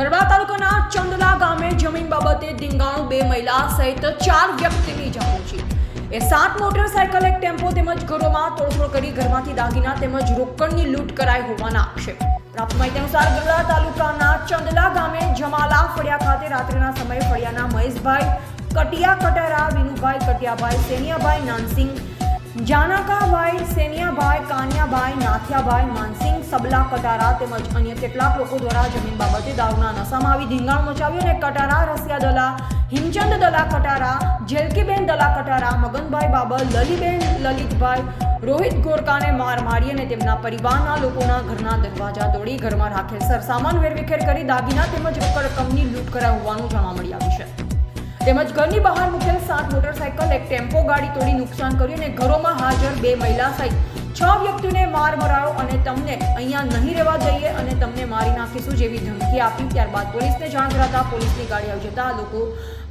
ગરબા તાલુકાના ચંદલા ગામે જમીન બાબતે ધીંગાણું બે મહિલા સહિત ચાર વ્યક્તિની જાણ એ સાત મોટરસાયકલ, એક ટેમ્પો તેમજ ઘરોમાં તોડફોડ કરી ઘરમાંથી દાગીના તેમજ રોકડની લૂંટ કરાઈ હોવાના આક્ષેપ. પ્રાપ્ત માહિતી અનુસાર ગરડા તાલુકાના ચંદલા ગામે જમાલા ફળિયા ખાતે રાત્રિના સમયે ફળિયાના મહેશભાઈ કટિયા કટારા, વિનુભાઈ કટિયાભાઈ, સેનિયાભાઈ નાનસિંહ જાનકાભાઈ સેનિયાભાઈ કાનિયાભાઈ નાથિયાભાઈ માનસિંહ, સબલા, કટારા તેમજ અન્ય કેટલાક લોકો દ્વારા જમીન બાબતે દારૂના નશામાં આવી ધીંગાણ મચાવ્યું અને કટારા, રસિયા દલા, હિમચંદ દલા કટારા, જેલકીબેન દલા કટારા, મગનભાઈ બાબર, લલીબેન, લલિતભાઈ, રોહિત ગોરકાને માર મારી અને તેમના પરિવારના લોકોના ઘરના દરવાજા તોડી ઘરમાં રાખેલ સરસામાન વેરવિખેર કરી દાગીના તેમજ રોકડ રકમની લૂંટ કરાઈ હોવાનું જાણવા મળી આવ્યું છે. તેમજ ઘરની બહાર મૂકેલ સાત મોટરસાયકલ એક ટેમ્પો ગાડી તોડી નુકસાન કર્યું અને ઘરોમાં હાજર બે મહિલા સહિત છ વ્યક્તિઓને માર મરાયો અને તમને અહીંયા નહીં રહેવા જઈએ અને તમને મારી નાખીશું જેવી ધમકી આપી. ત્યારબાદ પોલીસને જાણ કરાતા પોલીસની ગાડી આવી જતા લોકો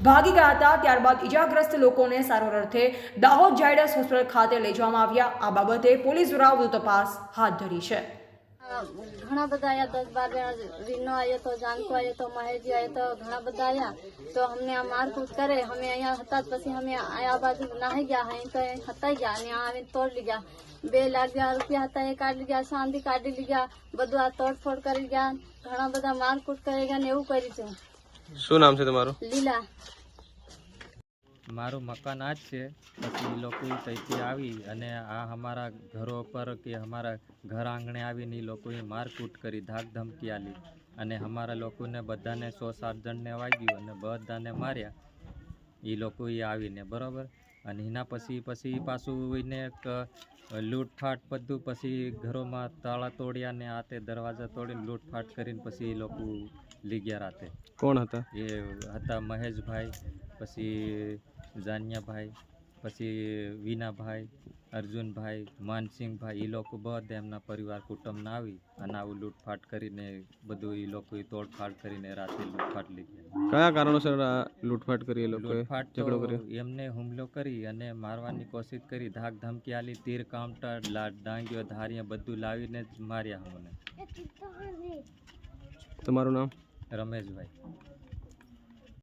ભાગી ગયા હતા. ત્યારબાદ ઇજાગ્રસ્ત લોકોને સારવાર અર્થે દાહોદ જાયડસ હોસ્પિટલ ખાતે લઈ જવામાં આવ્યા. આ બાબતે પોલીસ દ્વારા વધુ તપાસ હાથ ધરી છે. ઘણા બધા આયા દસ બાર જણા રીનો આવ્યો તો, જાનકો આવ્યો તો મહેશજી આવ્યો તો, ઘણા બધા આયા. તો અમને આ મારકૂટ કરે અમે અહીંયા હતા પછી અમે આ બાજુ નાહી ગયા અહીં તો હતા ગયા અને આ આવીને તોડી ગયા બે લાખ જેવા રૂપિયા હતા એ કાઢી ગયા શાંતિ કાઢી લીધા બધું આ તોડફોડ કરી ગયા ઘણા બધા મારકૂટ કરી ગયા ને એવું કરી છે શું નામ છે તમારું? લીલા। મારું મકાન આ જ છે પછી એ લોકો ત્યાંથી આવી અને આ અમારા ઘરો પર કે અમારા ઘર આંગણે આવીને એ લોકોએ મારકૂટ કરી ધાક ધમકી આલી. અને અમારા લોકોને બધાને સો સાત જણને વાગ્યું અને બધાને માર્યા. એ લોકોએ આવીને બરાબર? અને એના પછી પછી પાછું એને લૂંટફાટ બધું પછી ઘરોમાં તાળા તોડ્યા ને આ તે દરવાજા તોડીને લૂંટફાટ કરીને પછી એ લોકો લઈ ગયા રાતે. કોણ હતા? એ હતા મહેશભાઈ પછી જાનિયાભાઈ પછી વિનાભાઈ અર્જુનભાઈ માનસિંહભાઈ એ લોકો બધા એમના પરિવાર કુટુંબના આવી અને આવું લૂંટફાટ કરીને બધું એ લોકોએ તોડફાડ કરીને રાતે લૂંટફાટ લીધી. કયા કારણોસર લૂંટફાટ કરી એ લોકોએ લૂંટફાટ ઝઘડો કર્યો? એમને હુમલો કરી અને મારવાની કોશિશ કરી ધાક ધમકી આલી તીર કાઉન્ટર ડાંગ્યો ધારિયા બધું લાવીને જ માર્યા અમને. તમારું નામ? રમેશભાઈ.